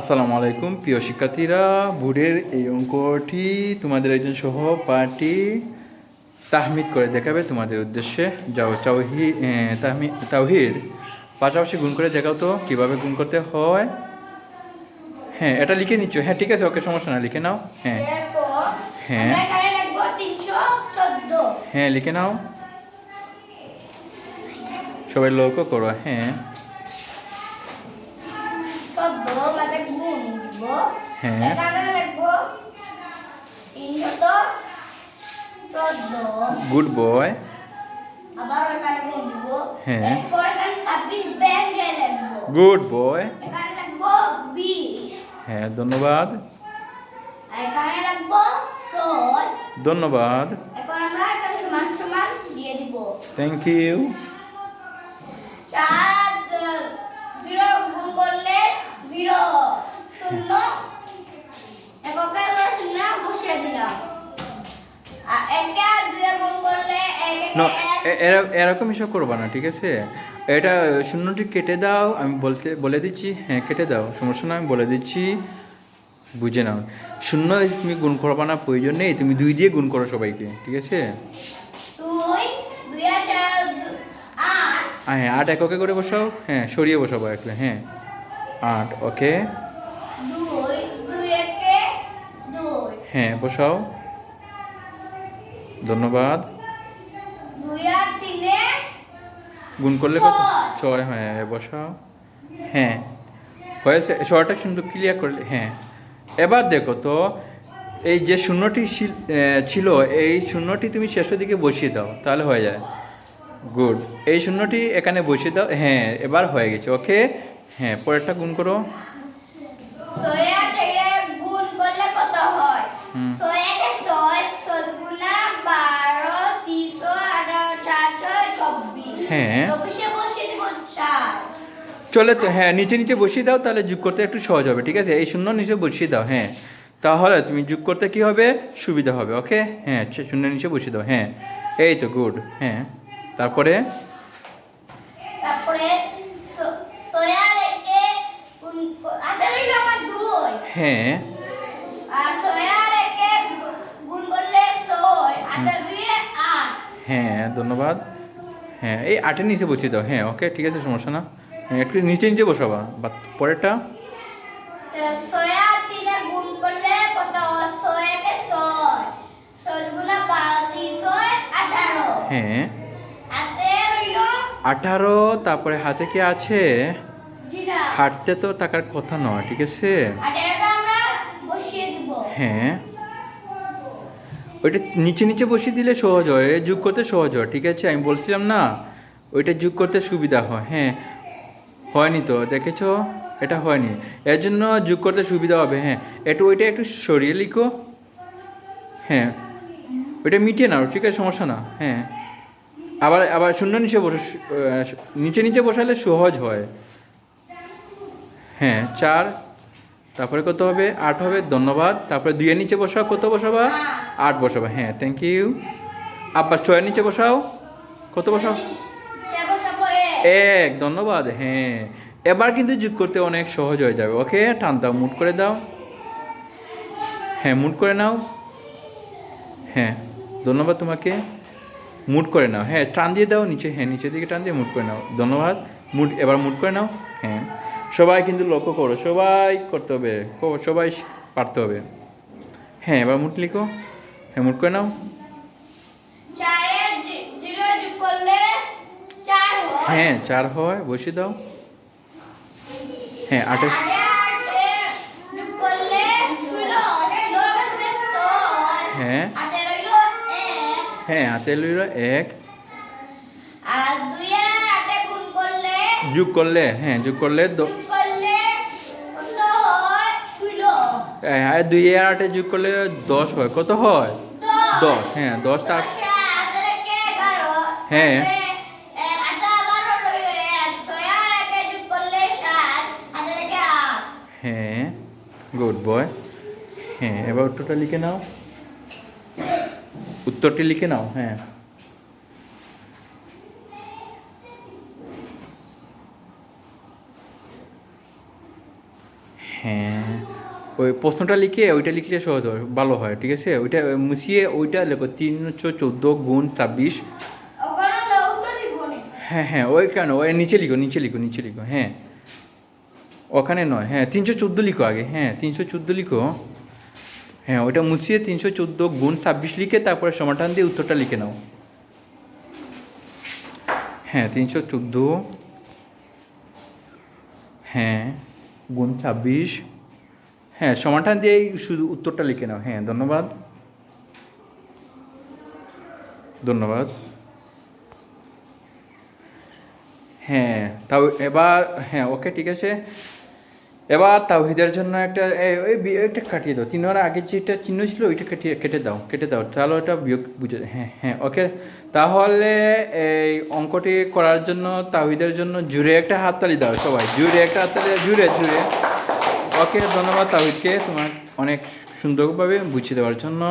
আসসালামু আলাইকুম প্রিয় শিক্ষার্থীরা বোর্ডের এই অঙ্কটি তোমাদের একজন সহপাঠী তাহমিদ করে দেখাবে তোমাদের উদ্দেশ্যে। যাও চাউহি তাহমি তাওহির পাশাপাশি গুণ করে দেখাও তো কীভাবে গুণ করতে হয়। হ্যাঁ এটা লিখে নিচ্ছ। হ্যাঁ ঠিক আছে ওকে সমস্যা না লিখে নাও। হ্যাঁ। হ্যাঁ। হ্যাঁ লিখে নাও। সবাই লক্ষ্য করো হ্যাঁ চোদ্দ বাদে গুণ দিব হ্যাঁ। Good boy. হ্যাঁ। Good boy. হ্যাঁ ধন্যবাদ। ধন্যবাদ। থ্যাংক ইউ চার জিরো গুণ করলে জিরো শূন্য এককে আমরা শূন্য বসিয়ে দিলাম আর একে আর দুয়ে গুণ করলে এক একে না এক এরকম হিসাব করবা না ঠিক আছে? এটা শূন্যটি কেটে দাও আমি বলতে বলে দিচ্ছি হ্যাঁ কেটে দাও সমস্যা না আমি বলে দিচ্ছি বুঝে নাও। শূন্য তুমি গুণ করবা না প্রয়োজন নেই তুমি দুই দিয়ে গুণ করো সবাইকে ঠিক আছে? হ্যাঁ আট এককে করে বসাও হ্যাঁ সরিয়ে বসাবো একলে হ্যাঁ। আট ওকে? হ্যাঁ বসাও। ধন্যবাদ দুই আর তিনে গুণ করলে কত? ছয়। ছয় হ্যাঁ বসাও। হ্যাঁ হয়েছে। ছয়টা শূন্য ক্লিয়ার করলে হ্যাঁ। এবার দেখো তো, এই যে শূন্যটি ছিল, এই শূন্যটি তুমি শেষের দিকে বসিয়ে দাও, তাহলে হয়ে যায়। গুড এই শূন্যটি এখানে বসিয়ে দাও হ্যাঁ এবার হয়ে গেছে ওকে হ্যাঁ পরেরটা গুণ করো। হ্যাঁ। চলে তো হ্যাঁ নিচে নিচে বসিয়ে দাও তাহলে যোগ করতে একটু সহজ হবে ঠিক আছে? এই শূন্য নিচে বসিয়ে দাও হ্যাঁ। তাহলে তুমি যোগ করতে কি হবে? সুবিধা হবে ওকে? হ্যাঁ শূন্য নিচে বসিয়ে দাও হ্যাঁ। এই তো গুড হ্যাঁ। তারপরে? হ্যাঁ। হ্যাঁ ধন্যবাদ। হ্যাঁ এই আটের নিচে বসিয়ে দাও। হ্যাঁ ওকে ঠিক আছে সমস্যা না। হ্যাঁ একটু নিচে নিচে বসাবা বা পরেরটা? হয়? আঠারো তারপরে হাতে কি আছে? হাঁটতে তো টাকার কথা নয় ঠিক আছে? হ্যাঁ। ওইটা নিচে নিচে বসিয়ে দিলে সহজ হয় যোগ করতে সহজ হয়, ঠিক আছে? আমি বলছিলাম না, ওইটা যোগ করতে সুবিধা হয় হ্যাঁ। হয়নি তো, দেখেছ? এটা হয়নি। এর জন্য যোগ করতে সুবিধা হবে হ্যাঁ। একটু ওইটা একটু সরিয়ে লিখো। হ্যাঁ। ওইটা মিটিয়ে নাও, ঠিক আছে? সমস্যা না হ্যাঁ। আবার আবার শূন্য নিচে বসে নিচে নিচে বসালে সহজ হয়। হ্যাঁ চার তারপরে কত হবে? আট হবে, ধন্যবাদ। তারপরে দুইয়ের নিচে বসাও, কত বসাবা? আট বসাবা হ্যাঁ থ্যাংক ইউ আবার ছয়ের নিচে বসাও, কত বসাও? এক এক ধন্যবাদ হ্যাঁ। এবার কিন্তু যোগ করতে অনেক সহজ হয়ে যাবে ওকে টান দাও মুট করে দাও। হ্যাঁ মুট করে নাও। হ্যাঁ ধন্যবাদ তোমাকে। মুট করে নাও হ্যাঁ টান দিয়ে দাও, নিচে হ্যাঁ নিচের দিকে টান দিয়ে মুট করে নাও, ধন্যবাদ। মুট এবার মুট করে নাও হ্যাঁ। সবাই কিন্তু লক্ষ্য করো সবাই করতে হবে সবাই পারতে হবে। হ্যাঁ এবার মুট লিখো। হ্যাঁ মুট করে নাও। হয়। চার হয় বসিয়ে দাও। হ্যাঁ আটে হ্যাঁ। হ্যাঁ হাতে লইল এক। যোগ করলে হ্যাঁ যোগ করলে কত হয় ষোলো হ্যাঁ দুই আর আটে যোগ করলে দশ হয়। কত হয়? দশ। হ্যাঁ দশ তার দশে আটের একে এগারো? হ্যাঁ। হ্যাঁ গুড বয়। হ্যাঁ এবার উত্তরটা লিখে নাও। উত্তরটি লিখে নাও হ্যাঁ। হ্যাঁ। ওই প্রশ্নটা লিখে ওইটা লিখলে সহজ হয়, ভালো হয়, ঠিক আছে? ওইটা মুছিয়ে ওইটা লেখো তিন তিনশো চোদ্দ গুণ ছাব্বিশ। হ্যাঁ হ্যাঁ ওই কেন ওই নিচে লিখো নিচে লিখো নিচে লিখো হ্যাঁ। ওখানে নয় হ্যাঁ তিনশো চোদ্দ লিখো আগে হ্যাঁ তিনশো চোদ্দ লিখো। হ্যাঁ ওইটা মুছিয়ে তিনশো চোদ্দ গুণ ছাব্বিশ লিখে তারপরে সমাধান দিয়ে উত্তরটা লিখে নাও। হ্যাঁ তিনশো চোদ্দ হ্যাঁ গুণ ছাব্বিশ। হ্যাঁ সমাধান দিয়ে শুধু উত্তরটা লিখে নাও। হ্যাঁ ধন্যবাদ। ধন্যবাদ। হ্যাঁ তাও এবার হ্যাঁ ওকে, ঠিক আছে। এবার তাওহিদের জন্য একটা একটা কাটিয়ে দাও। তিনের আগে যেটা চিহ্ন ছিল, ওইটা কেটে কেটে দাও কেটে দাও। তাহলে ওটা বিয়োগ বুঝে হ্যাঁ হ্যাঁ ওকে। তাহলে এই অঙ্কটি করার জন্য, তাওহিদের জন্য জুড়ে একটা হাততালি দাও সবাই। জুড়ে একটা হাততালি, জুড়ে জুড়ে। ওকে ধন্যবাদ তাহিদকে তোমার অনেক সুন্দরভাবে বুঝিয়ে দেওয়ার জন্য।